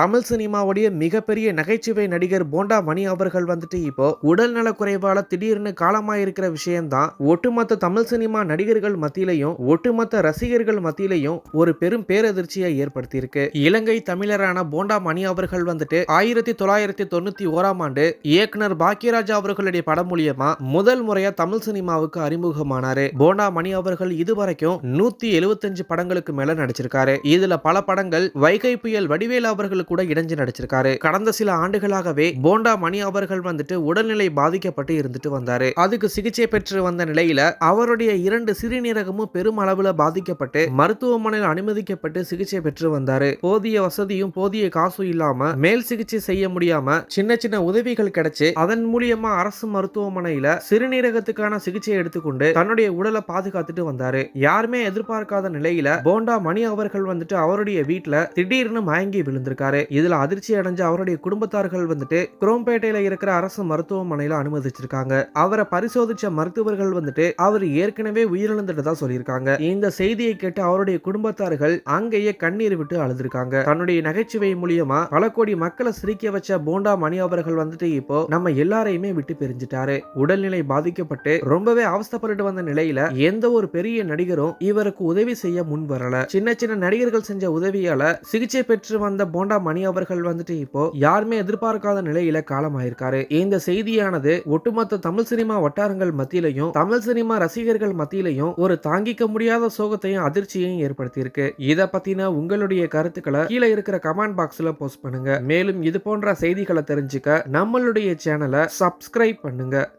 தமிழ் சினிமாவுடைய மிகப்பெரிய நகைச்சுவை நடிகர் போண்டா மணி அவர்கள் வந்துட்டு இப்போ உடல் நலக்குறைவால திடீர்னு காலமாயிருக்கிற விஷயம்தான் ஒட்டுமொத்த தமிழ் சினிமா நடிகர்கள் மத்தியிலையும் ஒட்டுமொத்த ரசிகர்கள் மத்தியிலையும் ஒரு பெரும் பேரதிர்ச்சியை ஏற்படுத்தியிருக்கு. இலங்கை தமிழரான போண்டா மணி அவர்கள் வந்துட்டு ஆயிரத்தி தொள்ளாயிரத்தி தொண்ணூத்தி ஓராம் ஆண்டு இயக்குனர் பாக்கியராஜ் அவர்களுடைய படம் மூலியமா முதல் முறையா தமிழ் சினிமாவுக்கு அறிமுகமானாரு. போண்டா மணி அவர்கள் இதுவரைக்கும் நூத்தி எழுபத்தஞ்சு படங்களுக்கு மேல நடிச்சிருக்காரு. இதுல பல படங்கள் வைகை புயல் வடிவேல் அவர்களுக்கு கூட இணைஞ்சு நடிச்சிருக்காரு. கடந்த சில ஆண்டுகளாகவே போண்டா மணி அவர்கள் வந்துட்டு உடல்நிலை பாதிக்கப்பட்டு இருந்துட்டு வந்தாரு. அதுக்கு சிகிச்சை பெற்று வந்த நிலையில அவருடைய இரண்டு சிறுநீரகமும் பெரும் அளவுல பாதிக்கப்பட்டு மருத்துவமனையில் அனுமதிக்கப்பட்டு சிகிச்சை பெற்று வந்தாரு. போதிய வசதியும் போதிய காசும் இல்லாம மேல் சிகிச்சை செய்ய முடியாம சின்ன சின்ன உதவிகள் கிடைச்சு அதன் மூலியமா அரசு மருத்துவமனையில சிறுநீரகத்துக்கான சிகிச்சை எடுத்துக்கொண்டு தன்னுடைய உடலை பாதுகாத்துட்டு வந்தாரு. யாருமே எதிர்பார்க்காத நிலையில போண்டா மணி அவர்கள் வந்துட்டு அவருடைய வீட்டுல திடீர்னு மயங்கி விழுந்திருக்காரு. இதுல அதிர்ச்சி அடைஞ்ச அவருடைய குடும்பத்தார்கள் வந்துட்டு குரோம்பேட்டையில இருக்கிற அரசு மருத்துவமனையில அனுமதிச்சிருக்காங்க. அவரை பரிசோதிச்ச மருத்துவர்கள் வந்துட்டு அவர் ஏற்கனவே உயிரிழந்துட்டதா சொல்லியிருக்காங்க. இந்த செய்தியை கேட்டு அவருடைய குடும்பத்தார்கள் அங்கேயே கண்ணீர் விட்டு அழுதுருக்காங்க. தன்னுடைய நகைச்சுவை மூலியமா பல கோடி மக்களை சிரிக்க வச்ச போண்டா மணி அவர்கள் வந்துட்டு இப்போ நம்ம எல்லாரையுமே விட்டு பிரிஞ்சிட்டாரு. உடல்நிலை பாதிக்கப்பட்டு ரொம்பவே அவஸ்தைப்பட்டு வந்த நிலையில எந்த ஒரு பெரிய நடிகரும் இவருக்கு உதவி செய்ய முன் வரல சின்ன சின்ன நடிகர்கள் செஞ்ச உதவியால சிகிச்சை பெற்று வந்த போண்டா மணி அவர்கள் வந்துட்டு இப்போ யாருமே எதிர்பார்க்காத நிலையில காலமாயிருக்காரு. இந்த செய்தியானது ஒட்டுமொத்த தமிழ் சினிமா வட்டாரங்கள் மத்தியிலையும் தமிழ் சினிமா ரசிகர்கள் மத்தியிலையும் ஒரு தாங்கிக்க முடியாத சோகத்தையும் அதிர்ச்சியையும் ஏற்படுத்தியிருக்கு. இதை பத்தின உங்களுடைய கருத்துக்களை கீழே இருக்கிற கமெண்ட் பாக்ஸ்ல போஸ்ட் பண்ணுங்க. மேலும் இது போன்ற செய்திகளை தெரிஞ்சுக்க நம்மளுடைய சேனலை சப்ஸ்கிரைப் பண்ணுங்க.